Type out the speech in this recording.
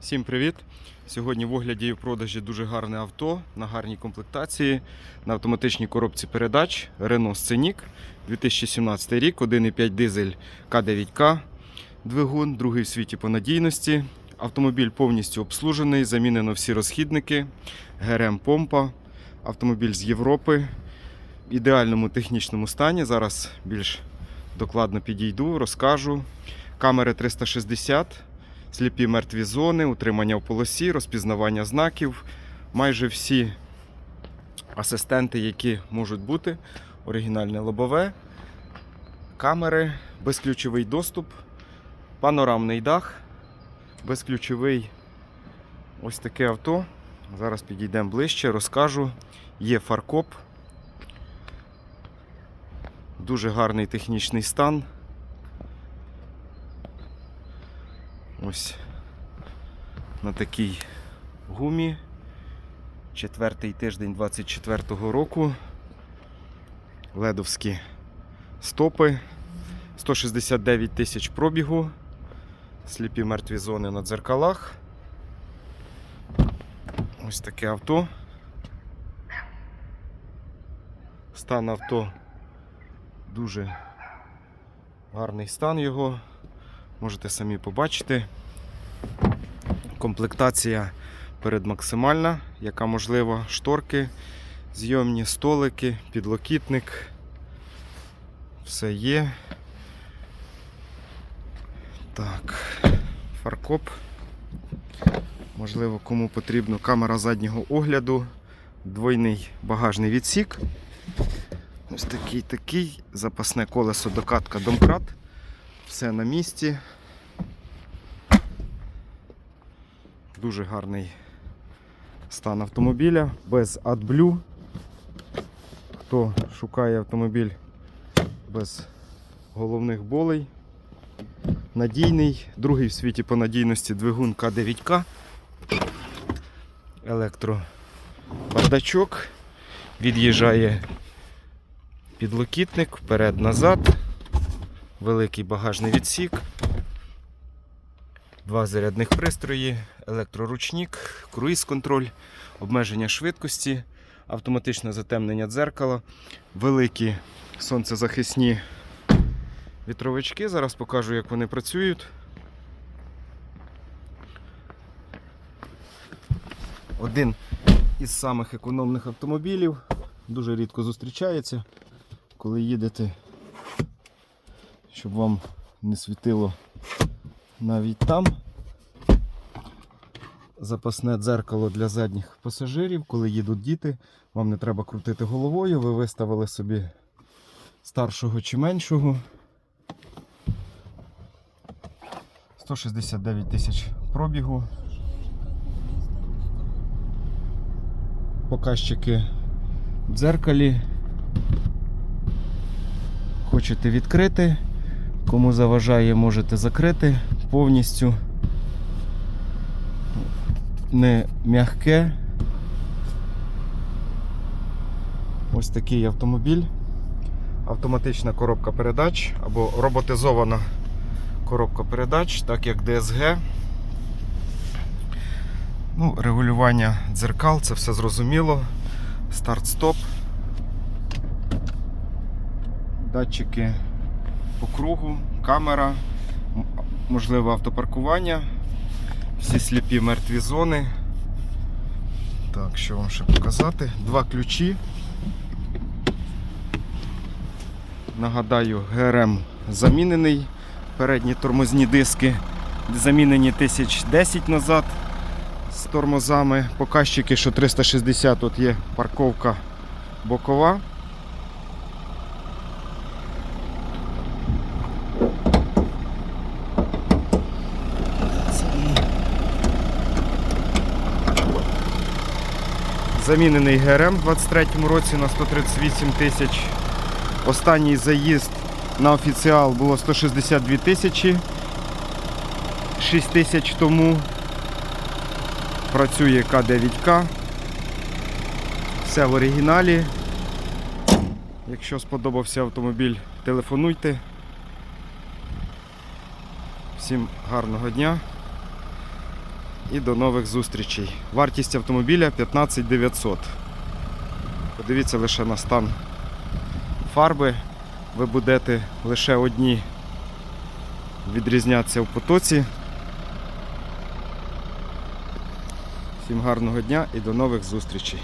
Всім привіт! Сьогодні в огляді і в продажі дуже гарне авто на гарній комплектації на автоматичній коробці передач Renault Scenic 2017 рік, 1,5 дизель К9К, двигун, другий в світі по надійності. Автомобіль повністю обслужений, замінено всі розхідники, ГРМ помпа, автомобіль з Європи в ідеальному технічному стані. Зараз більш докладно підійду, розкажу. Камери 360 сліпі мертві зони, утримання в полосі, розпізнавання знаків. Майже всі асистенти, які можуть бути, оригінальне лобове, камери, безключовий доступ, панорамний дах, безключовий ось таке авто. Зараз підійдемо ближче, розкажу. Є фаркоп. Дуже гарний технічний стан. Ось на такій гумі. Четвертий тиждень 24-го року. Ледовські стопи. 169 тисяч пробігу. Сліпі мертві зони на дзеркалах. Ось таке авто. Стан авто дуже гарний стан його. Можете самі побачити. Комплектація передмаксимальна, яка можлива. Шторки, зйомні столики, підлокітник. Все є. Так, фаркоп. Можливо, кому потрібно камера заднього огляду, двойний багажний відсік. Ось такий такий, запасне колесо докатка домкрат. Все на місці. Дуже гарний стан автомобіля, без AdBlue. Хто шукає автомобіль без головних болей. Надійний, другий в світі по надійності двигун К9К. Електробардачок. Від'їжджає підлокітник вперед-назад великий багажний відсік, два зарядних пристрої, електроручник, круїз-контроль, обмеження швидкості, автоматичне затемнення дзеркала, великі сонцезахисні вітровички. Зараз покажу, як вони працюють. Один із самих економних автомобілів. Дуже рідко зустрічається, коли їдете щоб вам не світило навіть там. Запасне дзеркало для задніх пасажирів, коли їдуть діти, вам не треба крутити головою, ви виставили собі старшого чи меншого. 169 тисяч пробігу. Показчики в дзеркалі. Хочете відкрити. Кому заважає, можете закрити повністю. Не м'яке. Ось такий автомобіль. Автоматична коробка передач або роботизована коробка передач, так як DSG. Ну, Регулювання дзеркал, це все зрозуміло. Старт-стоп. Датчики по кругу, камера, м- можливо автопаркування, всі сліпі мертві зони. Так, що вам ще показати? Два ключі. Нагадаю, ГРМ замінений. Передні тормозні диски замінені 1010 назад з тормозами. Показчики, що 360 тут є парковка бокова. Замінений ГРМ в 23-му році на 138 тисяч. Останній заїзд на офіціал було 162 тисячі. 6 тисяч тому працює К9К. Все в оригіналі. Якщо сподобався автомобіль, телефонуйте. Всім гарного дня. І до нових зустрічей. Вартість автомобіля 15 900. Подивіться лише на стан фарби. Ви будете лише одні відрізнятися в потоці. Всім гарного дня і до нових зустрічей.